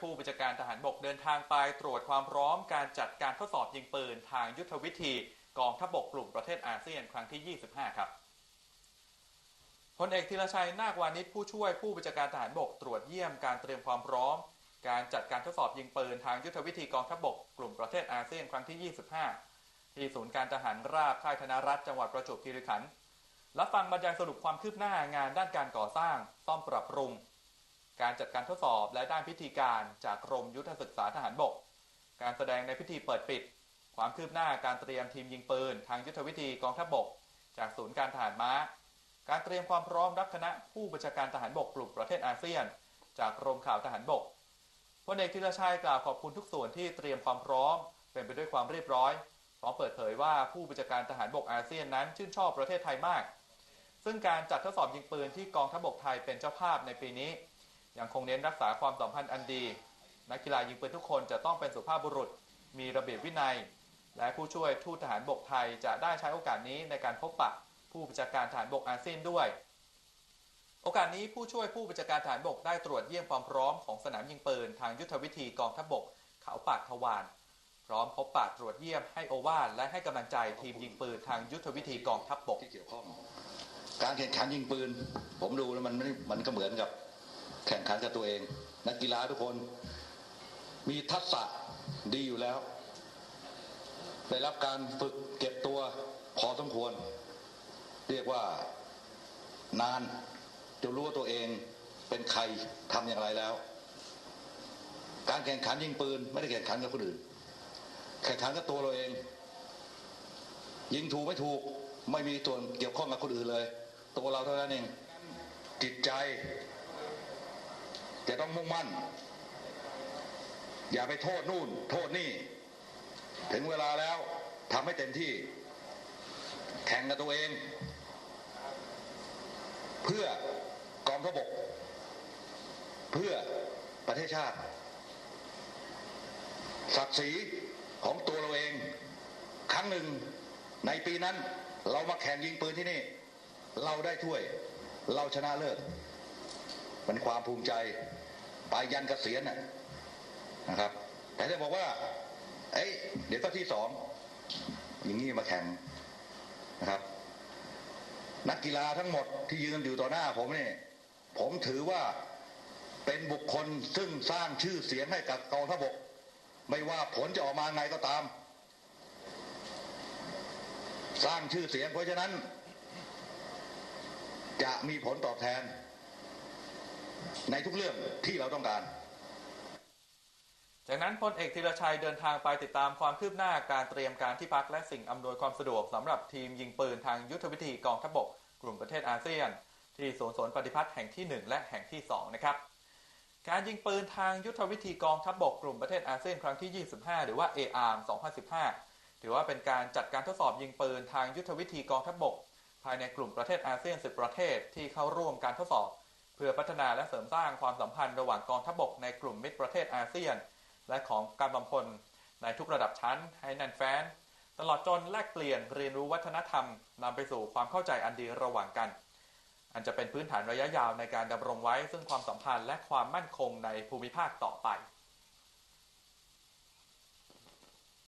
ผู้บัญชาการทหารบกเดินทางไปตรวจความพร้อมการจัดการทดสอบยิงปืนทางยุทธวิธี กองทัพบกกลุ่มประเทศอาเซียนครั้งที่ 25 ครับพลเอกธีรชัยนาควานิชผู้ช่วยผู้บัญชาการทหารบกตรวจเยี่ยมการเตรียมความพร้อม การจัดการทดสอบยิงปืนทางยุทธวิธีกองทัพบกกลุ่มประเทศอาเซียนครั้งที่ 25 ที่ศูนย์การทหารราบค่ายธนรัฐจังหวัดประจวบคีรีขันธ์รับฟังบรรยายสรุปความคืบหน้างานด้านการก่อสร้าง ซ่อมปรับปรุง การจัดการทดสอบและด้านพิธีการจากกรมยุทธศึกษาทหารบก การแสดงในพิธีเปิดปิด ความคืบหน้าการเตรียมทีมยิงปืน ทางยุทธวิธีกองทัพบก จากศูนย์การทหารม้า การเตรียมความพร้อมรับคณะผู้บัญชาการทหารบกกลุ่มประเทศอาเซียน จากกรมข่าวทหารบกพลเอกธีรชัยกล่าวขอบคุณทุกส่วนที่เตรียมความพร้อม เป็นไปด้วยความเรียบร้อยพร้อมเปิดเผยว่าผู้บัญชาการทหารบกอาเซียนนั้นชื่นชอบประเทศไทยมาก ซึ่งการจัดทดสอบยิงปืนที่กองทัพบกไทยเป็นเจ้าภาพในปีนี้ ยังคงเน้นรักษาความสัมพันธ์อันดี นักกีฬายิงปืนทุกคนจะต้องเป็นสุภาพบุรุษ มีระเบียบวินัย และผู้ช่วยทูตทหารบกไทยจะได้ใช้โอกาสนี้ในการพบปะผู้บัญชาการทหารบกอาเซียนด้วย โอกาสนี้ผู้ช่วยผู้บัญชาการทหารบกได้ตรวจเยี่ยมความพร้อมของสนามยิงปืนทางยุทธวิธีกองทัพบกเขาปากทวารพร้อมพบปะตรวจเยี่ยมให้โอวาทและให้กำลังใจทีมยิงปืนทางยุทธวิธีกองทัพบกที่เกี่ยวข้องการแข่งขันยิงปืน ผมดูแล้วมันไม่มันก็เหมือนกับ แข่งขันกับตัวเอง นักกีฬาทุกคน มีทักษะดีอยู่แล้ว ได้รับการฝึกเก็บตัวพอสมควร เรียกว่านานจะรู้ว่าตัวเองเป็นใครทำอย่างไรแล้ว การแข่งขันยิงปืน ไม่ได้แข่งขันกับคนอื่น แข่งขันกับตัวเราเอง ยิงถูกไม่ถูกไม่มีส่วนเกี่ยวข้องกับคนอื่นเลย ตัวเราเท่านั้นเองจิตใจ จะต้องมุ่งมั่น อย่าไปโทษนู่น โทษนี่ ถึงเวลาแล้วทำให้เต็มที่ แข่งกับตัวเอง เพื่อกองทพบก เพื่อประเทศชาติ ศักดิ์ศรีของตัวเราเอง ครั้งหนึ่งในปีนั้น เรามาแข่งยิงปืนที่นี่ เราได้ถ้วย เราชนะเลิศ เป็นความภูมิใจไปยันเกษียณนะนะครับ แต่ถ้าบอกว่า เอ้ยเดี๋ยวก็ที่สองอย่างนี้มาแข่งนะครับ นักกีฬาทั้งหมดที่ยืนอยู่ต่อหน้าผมนี่ผมถือว่าเป็นบุคคลซึ่งสร้างชื่อเสียงให้กับกองทัพบก ไม่ว่าผลจะออกมาไงก็ตาม สร้างชื่อเสียงเพราะฉะนั้น จะมีผลตอบแทน ในทุกเรื่องที่เราต้องการจากนั้นพลเอกธีรชัยเดินทางไปติดตามความคืบหน้าการเตรียมการที่พักและสิ่งอำนวยความสะดวกสำหรับทีมยิงปืนทางยุทธวิธีกองทัพบกกลุ่มประเทศอาเซียน ที่สวนสนปฏิพัฒน์แห่งที่ 1 และแห่งที่ 2 นะครับ การยิงปืนทางยุทธวิธีกองทัพบกกลุ่มประเทศอาเซียนครั้งที่ 25 หรือว่า ARM 2015 ถือว่าเป็นการจัดการทดสอบยิงปืนทางยุทธวิธีกองทัพบก ภายในกลุ่มประเทศอาเซียน 10 ประเทศที่เข้าร่วมการทดสอบ พื่อพัฒนาและเสริมสร้างความสัมพันธ์ระหว่างกองทัพบกในกลุ่มมิตรประเทศอาเซียน และของการบำพลในทุกระดับชั้นให้แน่นแฟ้น ตลอดจนแลกเปลี่ยนเรียนรู้วัฒนธรรมนำไปสู่ความเข้าใจอันดีระหว่างกัน อันจะเป็นพื้นฐานระยะยาวในการดำรงไว้ซึ่งความสัมพันธ์และความมั่นคงในภูมิภาคต่อไป